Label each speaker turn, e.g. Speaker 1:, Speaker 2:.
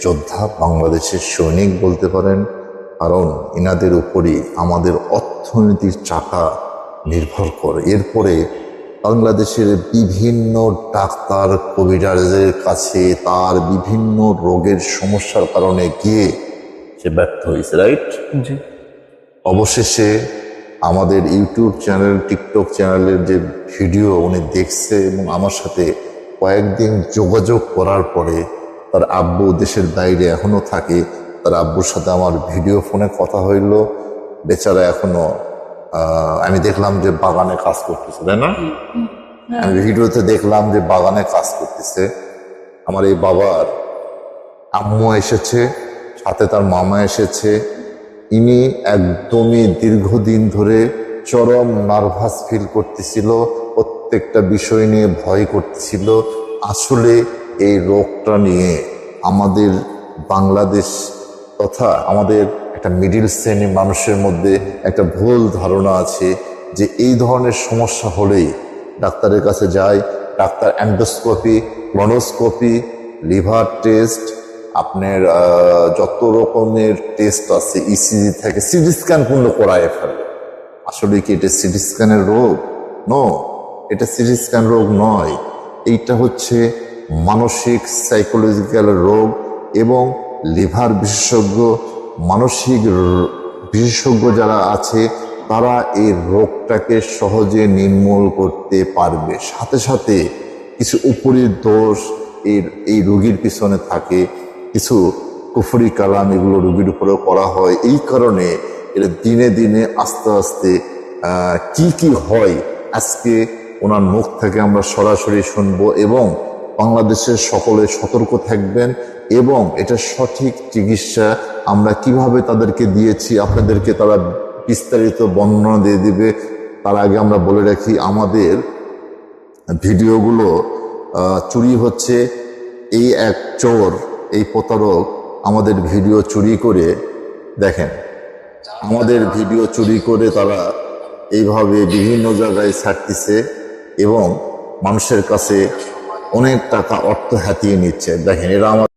Speaker 1: যোদ্ধা বাংলাদেশের সৈনিক বলতে পারেন কারণ ইনাদের উপরই আমাদের অর্থনীতির চাকা নির্ভর করে। এরপরে বাংলাদেশের বিভিন্ন ডাক্তার কবিরাজের কাছে তার বিভিন্ন রোগের সমস্যার কারণে গিয়ে সে ব্যর্থ হয়েছে রাইট অবশেষে আমাদের ইউটিউব চ্যানেল টিকটক চ্যানেলের যে ভিডিও উনি দেখছে এবং আমার সাথে কয়েকদিন যোগাযোগ করার পরে তার আব্বু দেশের বাইরে এখনও থাকে। তার আব্বুর সাথে আমার ভিডিও ফোনে কথা হইল। বেচারা এখনও আমি দেখলাম যে বাগানে কাজ করতেছে তাই না? আমি ভিডিওতে দেখলাম যে বাগানে কাজ করতেছে। আমার এই বাবার আম্মু এসেছে সাথে তার মামা এসেছে। ইনি একদমই দীর্ঘদিন ধরে চরম নার্ভাস ফিল করতেছিল প্রত্যেকটা বিষয় নিয়ে ভয় করতেছিল। আসলে এই রোগটা নিয়ে আমাদের বাংলাদেশ তথা আমাদের একটা মিডিল শ্রেণির মানুষের মধ্যে একটা ভুল ধারণা আছে যে এই ধরনের সমস্যা হলেই ডাক্তারের কাছে যায় doctor endoscopy colonoscopy liver test আপনার যত রকমের টেস্ট আছে ইসিজি থেকে সিটি স্ক্যান পূর্ণ করায় ফেলে। আসলে কি এটা সিটি স্ক্যানের রোগ? নো এটা সিটি স্ক্যান রোগ নয়। এইটা হচ্ছে মানসিক সাইকোলজিক্যাল রোগ এবং লিভার বিশেষজ্ঞ, মানসিক বিশেষজ্ঞ যারা আছে, তারা এই রোগটাকে সহজে নির্মূল করতে পারবে। সাথে সাথে কিছু উপরির দোষ এর, এই রোগীর পিছনে থাকে। কিছু কুফরি কালাম এগুলো রোগীর উপরেও করা হয়। এই কারণে এটা দিনে দিনে আস্তে আস্তে কি কি হয়, আজকে ওনার মুখ থেকে আমরা সরাসরি শুনব এবং বাংলাদেশের সকলে সতর্ক থাকবেন এবং এটা সঠিক চিকিৎসা আমরা কীভাবে তাদেরকে দিয়েছি, আপনাদেরকে তারা বিস্তারিত বর্ণনা দিয়ে দিবে, তার আগে আমরা বলে রাখি আমাদের ভিডিওগুলো চুরি হচ্ছে, এই এক চোর, এই প্রতারক আমাদের ভিডিও চুরি করে, দেখেন, আমাদের ভিডিও চুরি করে তারা এইভাবে বিভিন্ন জায়গায় ছাড়তেছে এবং মানুষের কাছে অনেক টাকা অর্থ হাতিয়ে নিচ্ছে। দেখেন এরা আমার